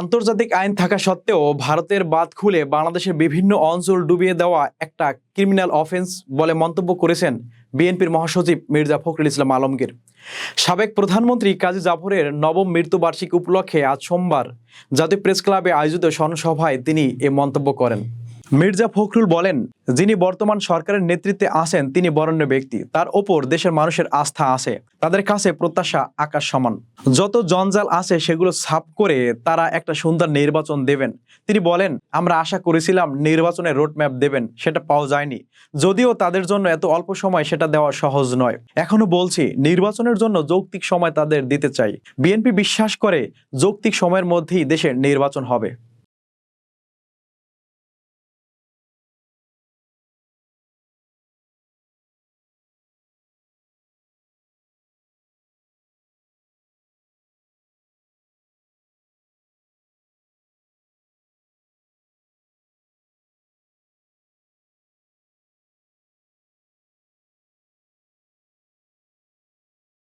আন্তর্জাতিক আইন থাকা সত্ত্বেও ভারতের বাদ খুলে বাংলাদেশের বিভিন্ন অঞ্চল ডুবিয়ে দেওয়া একটা ক্রিমিনাল অফেন্স বলে মন্তব্য করেছেন বিএনপির মহাসচিব মির্জা ফখরুল ইসলাম আলমগীর। সাবেক প্রধানমন্ত্রী কাজী জাফরের নবম মৃত্যুবার্ষিকী উপলক্ষে আজ সোমবার জাতীয় প্রেস ক্লাবে আয়োজিত স্মরণসভায় তিনি এ মন্তব্য করেন। মির্জা ফখরুল বলেন, যিনি বর্তমান সরকারের নেতৃত্বে আছেন, তিনি বরেণ্য ব্যক্তি। তার ওপর দেশের মানুষের আস্থা আছে। তাদের কাছে প্রত্যাশা আকাশ সমান। যত জঞ্জাল আছে, সেগুলো সাফ করে তারা একটা সুন্দর নির্বাচন দেবেন। তিনি বলেন, আমরা আশা করেছিলাম নির্বাচনের রোডম্যাপ দেবেন, সেটা পাওয়া যায়নি। যদিও তাদের জন্য এত অল্প সময়, সেটা দেওয়া সহজ নয়। এখনও বলছি, নির্বাচনের জন্য যৌক্তিক সময় তাদের দিতে চাই। বিএনপি বিশ্বাস করে, যৌক্তিক সময়ের মধ্যেই দেশের নির্বাচন হবে।